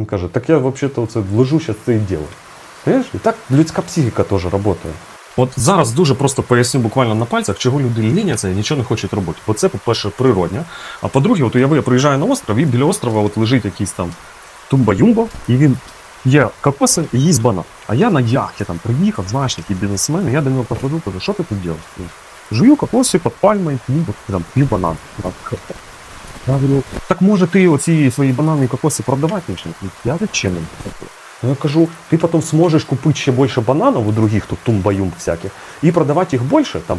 Він каже, так я взагалі-то це лежу, зараз це і ділаю. Знаєш? І так людська психіка теж працює. От зараз дуже просто поясню буквально на пальцях, чого люди ліняться і нічого не хочуть робити. Бо це, по-перше, природня. А по-друге, от уяви, я приїжджаю на остров, і біля острова от лежить якийсь там тумба-юмба, і він є кокоси і їсть банан. А я на яхті там приїхав, знаєш, який бізнесмен, і я до нього підходжу, кажу, що ти тут робиш? Жую кокоси під пальмою, п'ю банан. Я так може ти оці свої банани і кокоси продавати? Я зачем? їм? Ну, я кажу, ти потім зможеш купити ще більше бананів у других тут тумбаюм всяких і продавати їх більше, там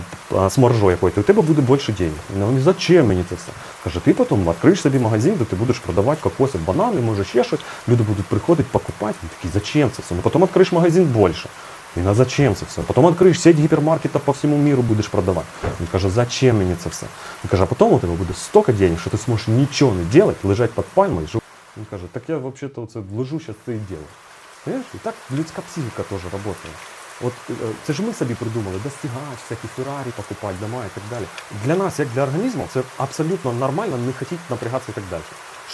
з маржою якоюсь, у тебе буде більше денег. Ну, вони, зачем мені це все? Каже, ти потім відкриєш собі магазин, де ти будеш продавати кокоси, банани, може ще щось, люди будуть приходити, покупати. Він такий, зачем це все? Ну потім відкриєш магазин більше. Він, а зачем це все? Потім відкриєш сеть гіпермаркетів по всьому міру будеш продавати. Він каже, зачем мені це все? Він каже, а потім у тебе буде стільки денег, що ти зможеш нічого не робити, лежати під пальмою, жив. Він каже, так я взагалі-то це лежу, зараз це і ділаю. Понимаешь? І так людська психіка теж працює. От це ж ми собі придумали достигач, всякі Феррарі покупати, дома і так далі. Для нас, як для організму, це абсолютно нормально не хотіти напрягатися і так далі.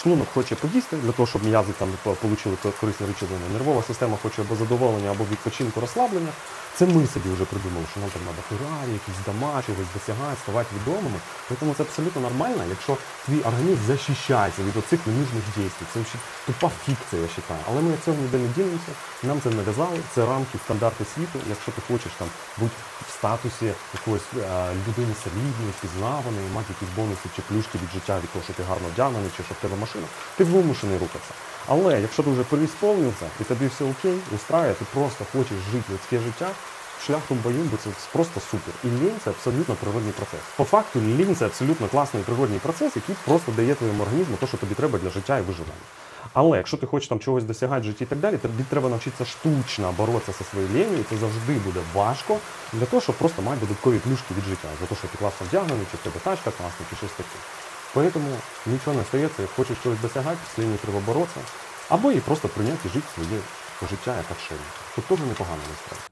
Шлунок хоче поїсти для того, щоб м'язи там отримали корисні речовини. Нервова система хоче або задоволення, або відпочинку, розслаблення. Це ми собі вже придумали, що нам там треба Феррарі, якісь дома, чогось досягати, ставати відомими. Тому це абсолютно нормально, якщо твій організм захищається від оцих ненужних дій. Це тупа фікція, я вважаю. Але ми цього ніде не ділимося. Нам це нав'язали, це рамки, стандарти світу. Якщо ти хочеш там бути в статусі якоїсь е, людини солідної, впізнаваної, мати якісь бонуси чи плюшки від життя від того, що ти гарно вдягнений, чи що в тебе машина, ти вимушений рухатися. Але якщо ти вже переісповнився, і тобі все окей, устраює, ти просто хочеш жити людське життя, шляхом бо це просто супер. І лінь це абсолютно природний процес. По факту лінь це абсолютно класний природний процес, який просто дає твоєму організму те, що тобі треба для життя і виживання. Але якщо ти хочеш там чогось досягати в житті і так далі, тобі треба навчитися штучно боротися зі своєю лінію, і це завжди буде важко для того, щоб просто мати додаткові плюшки від життя, за те, що ти класно вдягнений, чи в тебе тачка класна, чи щось таке. Поэтому нічого не стається, як хочеш чогось досягати, з лінією треба боротися, або і просто прийняти жити своє життя як отшельник. Тут теж непогано насправді.